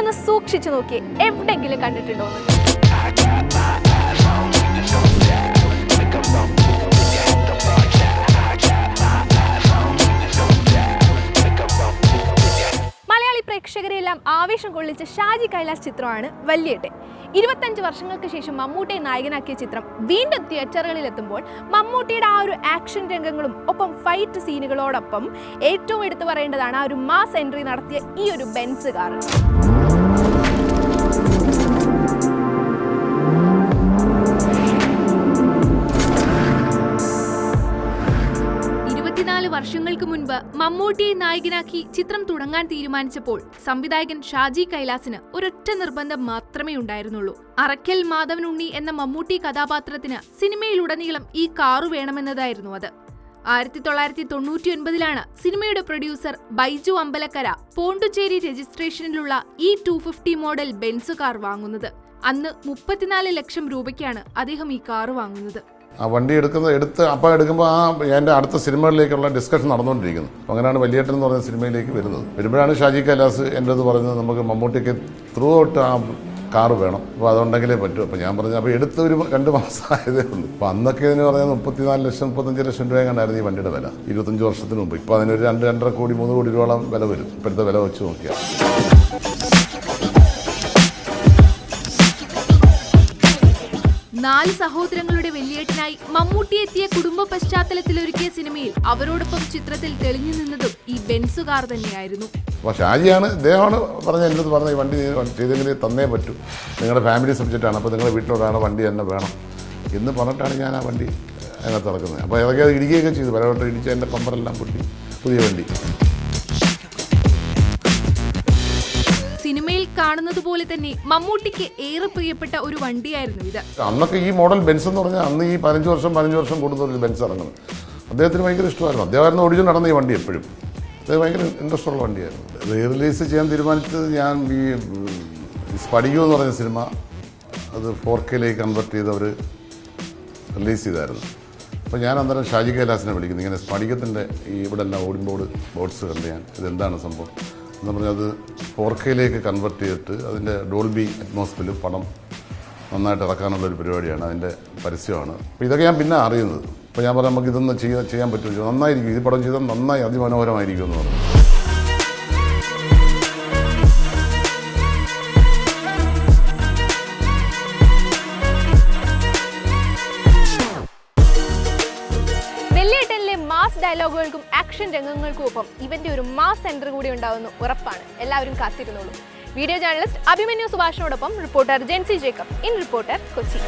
ഒന്ന് സൂക്ഷിച്ചു നോക്കി. എവിടെങ്കിലും കണ്ടിട്ടുണ്ടോ പ്രേക്ഷകരെല്ലാം ആവേശം കൊള്ളിച്ച ഷാജി കൈലാസ് ചിത്രമാണ് വല്യേട്ടെ. ഇരുപത്തഞ്ച് വർഷങ്ങൾക്ക് ശേഷം മമ്മൂട്ടിയെ നായകനാക്കിയ ചിത്രം വീണ്ടും തിയേറ്ററുകളിൽ എത്തുമ്പോൾ മമ്മൂട്ടിയുടെ ആ ഒരു ആക്ഷൻ രംഗങ്ങളും ഒപ്പം ഫൈറ്റ് സീനുകളോടൊപ്പം ഏറ്റവും എടുത്തു പറയേണ്ടതാണ് ആ ഒരു മാസ് എൻട്രി നടത്തിയ ഈ ഒരു ബെൻസ് കാർ മുൻപ് മമ്മൂട്ടിയെ നായകനാക്കി ചിത്രം തുടങ്ങാൻ തീരുമാനിച്ചപ്പോൾ സംവിധായകൻ ഷാജി കൈലാസിന് ഒരൊറ്റ നിർബന്ധം മാത്രമേ ഉണ്ടായിരുന്നുള്ളൂ. അറക്കൽ മാധവനുണ്ണി എന്ന മമ്മൂട്ടി കഥാപാത്രത്തിന് സിനിമയിലുടനീളം ഈ കാറു വേണമെന്നതായിരുന്നു അത്. ആയിരത്തി തൊള്ളായിരത്തി തൊണ്ണൂറ്റി ഒൻപതിലാണ് സിനിമയുടെ producer Baiju Ambalakkara Pondicherry രജിസ്ട്രേഷനിലുള്ള E two fifty model Benz car വാങ്ങുന്നത്. അന്ന് മുപ്പത്തിനാല് ലക്ഷം രൂപയ്ക്കാണ് അദ്ദേഹം ഈ കാർ വാങ്ങുന്നത്. ആ വണ്ടി എടുക്കുന്ന എടുത്ത് അപ്പം എടുക്കുമ്പോൾ ആ എന്റെ അടുത്ത സിനിമകളിലേക്കുള്ള ഡിസ്കഷൻ നടന്നുകൊണ്ടിരിക്കുന്നു. അങ്ങനെയാണ് വലിയേട്ടൻ എന്ന് പറയുന്ന സിനിമയിലേക്ക് വരുന്നത്. വരുമ്പോഴാണ് ഷാജി കൈലാസ് എന്റെ അത് പറഞ്ഞത് നമുക്ക് മമ്മൂട്ടിക്ക് ത്രൂ ഔട്ട് ആ കാറ് വേണം. അപ്പോൾ അതുണ്ടെങ്കിലേ പറ്റും. അപ്പോൾ ഞാൻ പറഞ്ഞു അപ്പോൾ എടുത്ത് ഒരു രണ്ട് മാസം ആയതേ ഉള്ളൂ. അപ്പോൾ അന്നൊക്കെ എന്ന് പറഞ്ഞാൽ മുപ്പത്തിനാല് ലക്ഷം മുപ്പത്തഞ്ച് ലക്ഷം രൂപ കണ്ടായിരുന്നു ഈ വണ്ടിയുടെ വില. ഇരുപത്തഞ്ച് വർഷത്തിന് മുമ്പ്. ഇപ്പോൾ അതിനൊരു രണ്ട് രണ്ടര കോടി മൂന്ന് കോടി രൂപയോളം വില വരും. ഇപ്പോഴത്തെ വില വെച്ച് നോക്കിയാൽ. നാല് സഹോദരങ്ങളുടെ വെള്ളിയേട്ടനായി മമ്മൂട്ടി എത്തിയ കുടുംബ പശ്ചാത്തലത്തിൽ ഒരുക്കിയ സിനിമയിൽ അവരോടൊപ്പം ചിത്രത്തിൽ തെളിഞ്ഞു നിന്നതും ഈ ബെൻസുകാർ തന്നെയായിരുന്നു. ഷാജിയാണ് ഇദ്ദേഹമാണ് പറഞ്ഞ എന്നത് പറഞ്ഞ വണ്ടി ചെയ്തെങ്കിൽ തന്നേ പറ്റൂ. നിങ്ങളുടെ ഫാമിലി സബ്ജക്റ്റാണ് അപ്പോൾ നിങ്ങളുടെ വീട്ടിലോട്ടാണ് വണ്ടി തന്നെ വേണം. എന്ന് പറഞ്ഞിട്ടാണ് ഞാൻ ആ വണ്ടി അതിനകത്ത് ഇറക്കുന്നത് അപ്പോൾ ഇറക്കി അത് ഇടിക്കുകയൊക്കെ ചെയ്തു പലവട്ടം ഇടിച്ച് എന്റെ പമ്പറെല്ലാം പൊട്ടി പുതിയ വണ്ടി. കാണുന്നത് പോലെ തന്നെ മമ്മൂട്ടിക്ക് ഏറെ പ്രിയപ്പെട്ട ഒരു വണ്ടിയായിരുന്നു ഇത്. അന്നൊക്കെ ഈ മോഡൽ ബെൻസ് എന്ന് പറഞ്ഞാൽ അന്ന് ഈ പതിനഞ്ച് വർഷം പതിനഞ്ച് വർഷം കൂടുന്ന ബെൻസ് ഇറങ്ങുന്നത്. അദ്ദേഹത്തിന് ഭയങ്കര ഇഷ്ടമായിരുന്നു. അദ്ദേഹമായിരുന്നു ഓടിച്ചു നടന്ന ഈ വണ്ടി എപ്പോഴും. അത് ഭയങ്കര ഇൻട്രസ്റ്റ് ഉള്ള വണ്ടിയായിരുന്നു. റീ റിലീസ് ചെയ്യാൻ തീരുമാനിച്ചത് ഞാൻ ഈ സ്പടികു എന്ന് പറഞ്ഞ സിനിമ അത് ഫോർ കെയിലേക്ക് കൺവെർട്ട് ചെയ്ത് അവർ റിലീസ് ചെയ്തായിരുന്നു. അപ്പോൾ ഞാൻ അന്നേരം ഷാജി കൈലാസിനെ വിളിക്കുന്നു. ഇങ്ങനെ സ്പടികത്തിന്റെ ഈ ഇവിടെ എല്ലാം ഓടുമ്പോൾ ബോട്ട്സ് കണ്ട് ഞാൻ ഇതെന്താണ് സംഭവം? എന്ന് പറഞ്ഞാൽ അത് ഫോർ കെയിലേക്ക് കൺവെർട്ട് ചെയ്തിട്ട് അതിന്റെ ഡോൾബി അറ്റ്മോസ്ഫിയറിൽ പണം നന്നായിട്ട് ഇറക്കാനുള്ള ഒരു പരിപാടിയാണ് അതിന്റെ പരസ്യമാണ്. അപ്പോൾ ഇതൊക്കെ ഞാൻ പിന്നെ അറിയുന്നത്. അപ്പോൾ ഞാൻ പറയാം നമുക്ക് ഇതൊന്ന് ചെയ്യാൻ ചെയ്യാൻ പറ്റുമോ നന്നായിരിക്കും. ഈ പടം ചെയ്താൽ നന്നായി അതിമനോഹരമായിരിക്കും എന്ന് പറഞ്ഞു. മാസ് ഡയലോഗുകൾക്കും ആക്ഷൻ രംഗങ്ങൾക്കും ഒപ്പം ഇവന്റെ ഒരു മാസ് സെന്റർ കൂടി ഉണ്ടാവുന്നു ഉറപ്പാണ്. എല്ലാവരും കാത്തിരുന്നോളൂ. Video journalist Abhimanyu സുഭാഷിനോടൊപ്പം reporter Jency Jacob. In reporter Kochi.